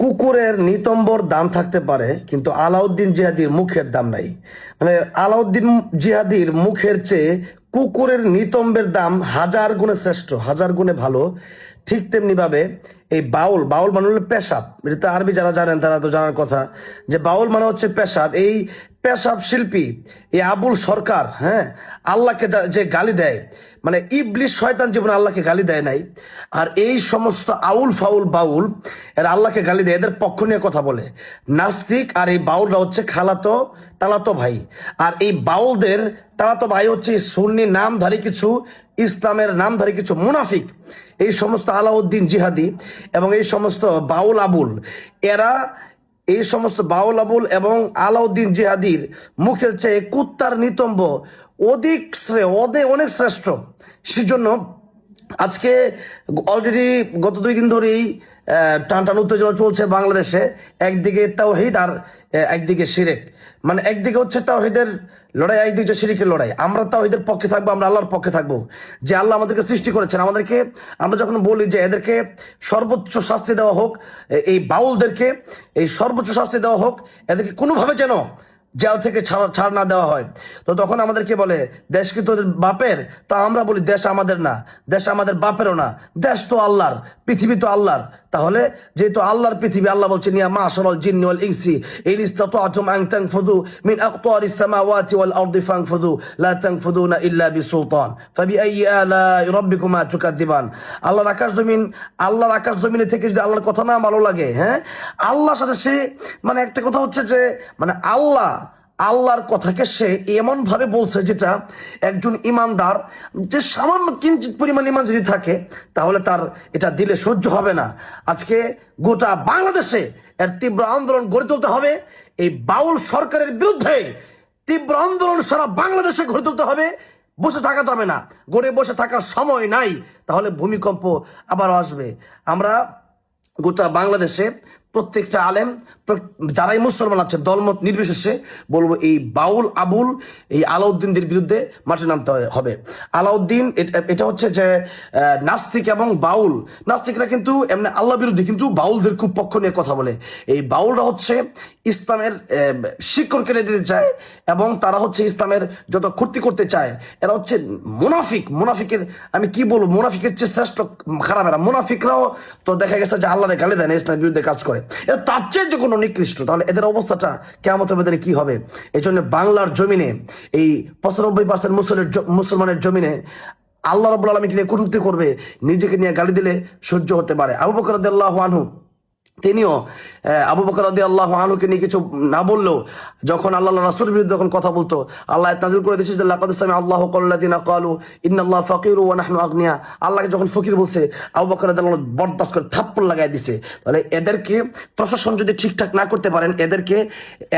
কুকুরের নিতম্বর দাম থাকতে পারে, কিন্তু আলাউদ্দিন জিহাদির মুখের দাম নাই। মানে আলাউদ্দিন জিহাদির মুখের চেয়ে কুকুরের নিতম্বের দাম হাজার গুণে শ্রেষ্ঠ, হাজার গুণে ভালো, ঠিক তেমনি ভাবে এই বাউল বাউল মানে হলো পেশাব। এটা তো আরবি যারা জানেন তারা তো জানার কথা যে বাউল মানে হচ্ছে পেশাব। এই পেশাব শিল্পী, এই আবুল সরকার হ্যাঁ আল্লাহকে যে গালি দেয় মানে ইবলিশ শয়তান জীবনে আল্লাহকে গালি দেয় নাই। আর এই সমস্ত আউল ফাউল বাউল, এরা আল্লাহকে গালি দেয়, এদের পক্ষ নিয়ে কথা বলে। নাস্তিক আর এই বাউলরা হচ্ছে খালাতো, তালাতো ভাই। আর এই বাউলদের তালাতো ভাই হচ্ছে সুন্নি নামধারী কিছু, ইসলামের নামধারী কিছু মুনাফিক। এই সমস্ত আলাউদ্দিন জিহাদি এবং এই সমস্ত বাউল আবুল, এরা এই সমস্ত বাউল আবুল এবং আলাউদ্দিন জিহাদির মুখের চেয়ে কুত্তার নিতম্ব অধিক শ্রেয় অদে অনেক শ্রেষ্ঠ। সেজন্য আজকে অলরেডি গত দুই দিন ধরেই আহ, টান টান উত্তেজনা চলছে বাংলাদেশে। একদিকে তাওহিদ আর একদিকে শিরেক। মানে একদিকে হচ্ছে তাওহিদের লড়াই একদিকে হচ্ছে শিরিকের লড়াই। আমরা তাওহিদের পক্ষে থাকব আমরা আল্লাহর পক্ষে থাকব। যে আল্লাহ আমাদেরকে সৃষ্টি করেছেন আমাদেরকে আমরা যখন বলি যে এদেরকে সর্বোচ্চ শাস্তি দেওয়া হোক এই বাউলদেরকে এই সর্বোচ্চ শাস্তি দেওয়া হোক এদেরকে কোনোভাবে যেন জেল থেকে ছাড়া ছাড় না দেওয়া হয়। তো তখন আমাদেরকে বলে দেশ কি তোদের বাপের? তো আমরা বলি দেশ আমাদের না। দেশ আমাদের বাপেরও না। দেশ তো আল্লাহর পৃথিবী তো আল্লাহর। তাহলে যেহেতু আল্লাহর পৃথিবী, আল্লাহ বলছে, নিয়া মা সরল জিন্নি ওয়াল ইনসি, ইন ইসতাতাতুম আন তানফুদু মিন আকতারিস সামাওয়াতি ওয়াল আরদি ফানফুদু লা তানফুদুনা ইল্লা বিসুলতান ফাবিআইয়ি আলাই রাব্বিকুমা তুকাদ্দিবান? আল্লাহর আকাশ জমিন, আল্লাহর আকাশ জমিনে থেকে যদি আল্লাহর কথা না ভালো লাগে হ্যাঁ? আল্লাহর সাথে সে মানে একটা কথা হচ্ছে যে মানে আল্লাহ আল্লাহর কথাকে সে এমন ভাবে বলছে যেটা একজন ইমানদার, যে সামান্য কিঞ্চিত পরিমাণ ইমান যদি থাকে, তাহলে তার এটা দিলে সহ্য হবে না। আজকে গোটা বাংলাদেশে এর তীব্র আন্দোলন গড়ে তুলতে হবে। এই বাউল সরকারের বিরুদ্ধে তীব্র আন্দোলন সারা বাংলাদেশে গড়ে তুলতে হবে। বসে থাকা যাবে না। গড়ে বসে থাকার সময় নাই। তাহলে ভূমিকম্প আবার আসবে। আমরা গোটা বাংলাদেশে প্রত্যেকটা আলেম যারাই মুসলমান আছে, দলমত নির্বিশেষে বলব এই বাউল আবুল, এই আলাউদ্দিনদের বিরুদ্ধে মাঠে নামতে হবে। আলাউদ্দিন, এটা হচ্ছে যে নাস্তিক এবং বাউল। নাস্তিকরা কিন্তু এমনি আল্লাহ বিরুদ্ধে কিন্তু বাউলদের খুব পক্ষ নিয়ে কথা বলে। এই বাউলরা হচ্ছে ইসলামের শিকড় কেটে দিতে চায় এবং তারা হচ্ছে ইসলামের যত ক্ষতি করতে চায়, এরা হচ্ছে মুনাফিক। মুনাফিকের, আমি কি বলব? মুনাফিকের চেয়ে শ্রেষ্ঠ খারাপ এরা মুনাফিকরাও তো দেখা গেছে যে আল্লাহরে গালি দেয় না, ইসলামের বিরুদ্ধে কাজ করে। এটা তার চেয়ে যে কোনো নিকৃষ্ট। তাহলে এদের অবস্থাটা কেমন বেদনে কি হবে? এই জন্য বাংলার জমিনে, এই পঁচানব্বই পার্সেন্ট মুসলের মুসলমানের জমিনে আল্লাহ রবুল আলমীকে নিয়ে কটূক্তি করবে? নিজেকে নিয়ে গালি দিলে সহ্য হতে পারে। আবু বকর আনহু তিনিও আবু বকর রাদি আল্লাহ আনুকে নিয়ে কিছু না বললেও যখন আল্লাহ রাসুলের বিরুদ্ধে যখন কথা বলতো, আল্লাহ তাজিল করে দিয়েছে যে, লাকাদ সামি আল্লাহ কল্লাদিনা কালু ইন্নাল্লাহ ফকির ওয়া নাহনু আগনিয়া। আল্লাহকে যখন ফকির বলছে, আবু বকর রাদিয়াল্লাহু আনহু বরদাস্ত করে থাপ্পড় লাগাই দিছে। তাহলে এদেরকে প্রশাসন যদি ঠিকঠাক না করতে পারেন, এদেরকে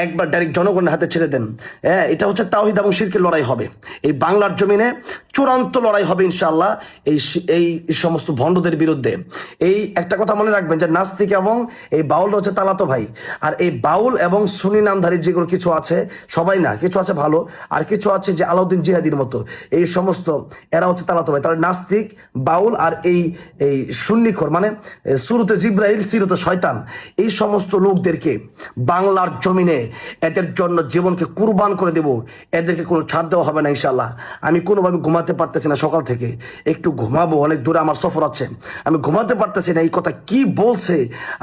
একবার ডাইরেক্ট জনগণের হাতে ছেড়ে দেন। হ্যাঁ এটা হচ্ছে তাওহিদ এবং শিরকের লড়াই হবে। এই বাংলার জমিনে চূড়ান্ত লড়াই হবে ইনশাআল্লাহ এই এই সমস্ত ভণ্ডদের বিরুদ্ধে। এই একটা কথা মনে রাখবেন যে নাস্তিক এবং এই বাউল হচ্ছে তালাতো ভাই। আর এই বাউল এবং সুনি নামধারী যেগুলো কিছু আছে সবাই না কিছু আছে ভালো আর কিছু আছে যে আলাউদ্দিন জিহাদির মতো। এই সমস্ত এরা হচ্ছে তালাতো ভাই। তাহলে নাস্তিক বাউল আর এই এই সুন্নিখর মানে এ, শুরুতে জিব্রাহিল সিরতে শয়তান এই সমস্ত লোকদেরকে বাংলার জমিনে এদের জন্য জীবনকে কুরবান করে দেব। এদেরকে কোনো ছাড় দেওয়া হবে না ইনশাল্লাহ আমি কোনোভাবে ঘুমাতে পারতেছি না সকাল থেকে। একটু ঘুমাবো, অনেক দূরে আমার সফর আছে। আমি ঘুমাতে পারতেছি না, এই কথা কি বলছে?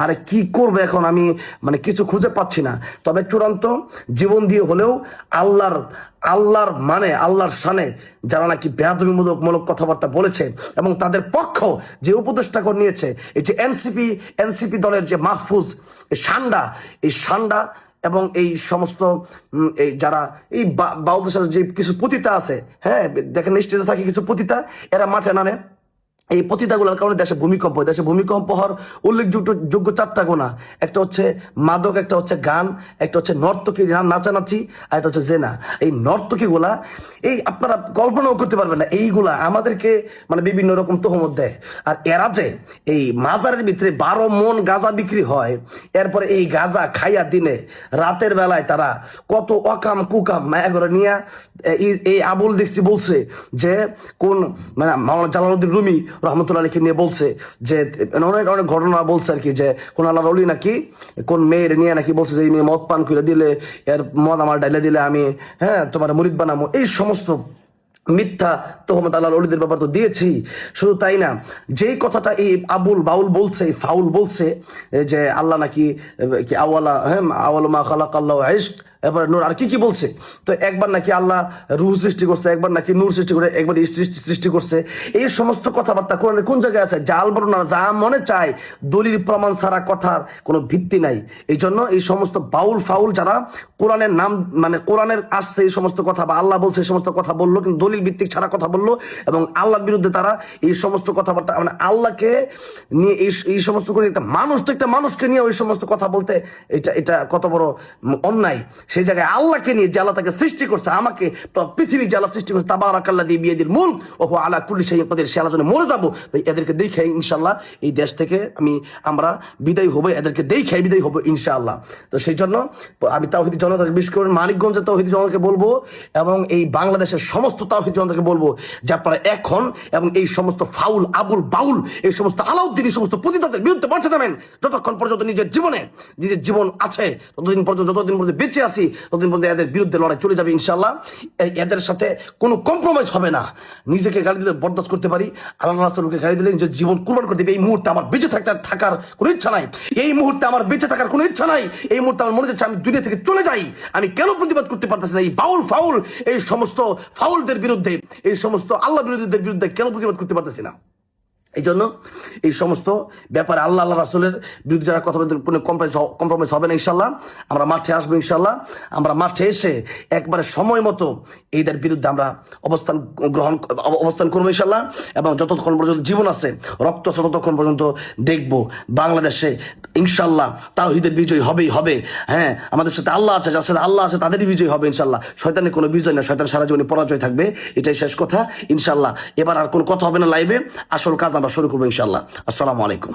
আরে কি করবে এখন আমি? মানে কিছু খুঁজে পাচ্ছি না। তবে চূড়ান্ত জীবন দিয়ে হলেও আল্লাহর আল্লাহর মানে আল্লাহর সানে যারা নাকি বেহাদবিমূলক মূলক কথাবার্তা বলেছে এবং তাদের পক্ষ যে উপদেষ্টা নিয়েছে, এই যে এনসিপি এনসিপি দলের যে মাহফুজ সান্ডা, এই সান্ডা এবং এই সমস্ত এই যারা এই বা- বাউলদের যে কিছু পতিতা আছে হ্যাঁ দেখেন স্টেজে থাকে কিছু পতিতা, এরা মাঠে নামে। এই পতিতাগুলোর কারণে দেশে ভূমিকম্প। দেশে ভূমিকম্প হওয়ার উল্লেখযোগ্য, যোগ্য চারটা গোনা একটা হচ্ছে মাদক, একটা হচ্ছে গান, একটা হচ্ছে নর্তকী নাচানাচি, আর একটা হচ্ছে জেনা এই নর্তকী গুলা এই আপনারা কল্পনাও করতে পারবেন না, এইগুলা আমাদেরকে মানে বিভিন্ন রকম তহমত দেয় আর এরা যে এই মাজারের ভিতরে বারো মন গাঁজা বিক্রি হয়, এরপরে এই গাঁজা খাইয়া দিনে, রাতের বেলায় তারা কত অকাম কুকাম মায়া করে নিয়ে এই আবুল দেখছি বলছে যে, কোন মানে মাওলানা রুমি রহমতুল্লাহ আলীকে নিয়ে বলছে যে, অনেক অনেক ঘটনা বলছে আর কি, যে কোন আল্লাহ অলি নাকি, কোন মেয়ের নিয়ে নাকি বলছে যে, এই মেয়ে মদ পান করে দিলে, এর মদ আমার ডাইলে দিলে আমি হ্যাঁ তোমার মুরিদ বানাবো এই সমস্ত মিথ্যা তোহমত আল্লাহ অলিদের ব্যাপার তো দিয়েছি। শুধু তাই না, যেই কথাটা এই আবুল বাউল বলছে ফাউল বলছে যে আল্লাহ নাকি আওয়ালা হ্যাঁ আওয়াল মা খালাক আল্লাহ এবার নূর আর কি কি বলছে? তো একবার নাকি আল্লাহ রুহ সৃষ্টি করছে, একবার নাকি নূর সৃষ্টি করে, একবার সৃষ্টি করছে। এই সমস্ত কথাবার্তা কোরআনে কোন জায়গায় আছে? জাল বর্ণনা যা মনে চায়, দলিল, প্রমাণ ছাড়া কথার কোনো ভিত্তি নাই। এই জন্য এই সমস্ত বাউল ফাউল যারা কোরআনের নাম মানে কোরআনের আসছে এই সমস্ত কথা বা আল্লাহ বলছে এই সমস্ত কথা বলল, কিন্তু দলিল ভিত্তিক ছাড়া কথা বলল এবং আল্লাহর বিরুদ্ধে তারা এই সমস্ত কথাবার্তা মানে আল্লাহকে নিয়ে এই এই সমস্ত করে একটা মানুষ, তো একটা মানুষকে নিয়ে ওই সমস্ত কথা বলতে এটা এটা কত বড় অন্যায়। সেই জায়গায় আল্লাহকে নিয়ে যে আল্লাহ তাকে সৃষ্টি করছে, আমাকে পৃথিবী আল্লাহ সৃষ্টি করছে। তাবারাকাল্লাহ দিয়ে বিয়ে দিল মূল ওহো আল্লাহ কুল্লি সেই সে আলোচনা মরে যাব। এদেরকে দেখে ইনশাল্লাহ এই দেশ থেকে আমি, আমরা বিদায় হব, এদেরকে দেখে বিদায় হব ইনশাআল্লাহ। তো সেই জন্য আমি তাওহিদি জনতা বিশেষ করে মানিকগঞ্জের তাওহিদি জনতাকে বলব এবং এই বাংলাদেশের সমস্ত তাও তাওহিদি জনতাকে বলব যে আপনারা এখন এবং এই সমস্ত ফাউল, আবুল বাউল, এই সমস্ত আলাউদ্দিন, এই সমস্ত পতিতাদের বিরুদ্ধে মাঠে নামেন। যতক্ষণ পর্যন্ত নিজের জীবনে, নিজের জীবন আছে, ততদিন পর্যন্ত, যতদিন পর্যন্ত বেঁচে আছি ততদিন পর্যন্ত এদের বিরুদ্ধে লড়াই চলে যাবে ইনশাল্লাহ এদের সাথে কোনো কম্প্রোমাইজ হবে না। নিজেকে গালি দিলে বরদাস্ত করতে পারি আল্লাহ রাসুলকে গালি দিলে নিজের জীবন কুরবান করতে হবে এই মুহূর্তে আমার বেঁচে থাকতে থাকার কোনো ইচ্ছা নাই। এই মুহূর্তে আমার বেঁচে থাকার কোনো ইচ্ছা নাই। এই মুহূর্তে আমার মনে হচ্ছে আমি দুনিয়া থেকে চলে যাই। আমি কেন প্রতিবাদ করতে পারতেছি না? এই বাউল ফাউল, এই সমস্ত ফাউলদের বিরুদ্ধে, এই সমস্ত আল্লাহ বিরোধীদের বিরুদ্ধে কেন প্রতিবাদ করতে পারতেছি না? এই জন্য এই সমস্ত ব্যাপারে আল্লাহ আল্লাহ রাসুলের বিরুদ্ধে যারা কথা বলতে কোনো কম্প্রোমাইজ কম্প্রোমাইজ হবে না ইনশাল্লাহ আমরা মাঠে আসব ইনশাল্লাহ আমরা মাঠে এসে একবারে সময় মতো এদের বিরুদ্ধে আমরা অবস্থান গ্রহণ অবস্থান করব ইনশাল্লাহ এবং যতক্ষণ পর্যন্ত জীবন আছে, রক্ত আছে, ততক্ষণ পর্যন্ত দেখব বাংলাদেশে ইনশাল্লাহ তাওহিদের বিজয় হবেই হবে। হ্যাঁ আমাদের সাথে আল্লাহ আছে, যার সাথে আল্লাহ আছে, তাদেরই বিজয় হবে ইনশাল্লাহ শয়তানের কোনো বিজয় না, শয়তান সারা জীবনে পরাজয় থাকবে, এটাই শেষ কথা। ইনশাল্লাহ এবার আর কোনো কথা হবে না লাইভে আসল কাজ আমরা শুরু করব ইনশাল্লাহ আসসালামু আলাইকুম।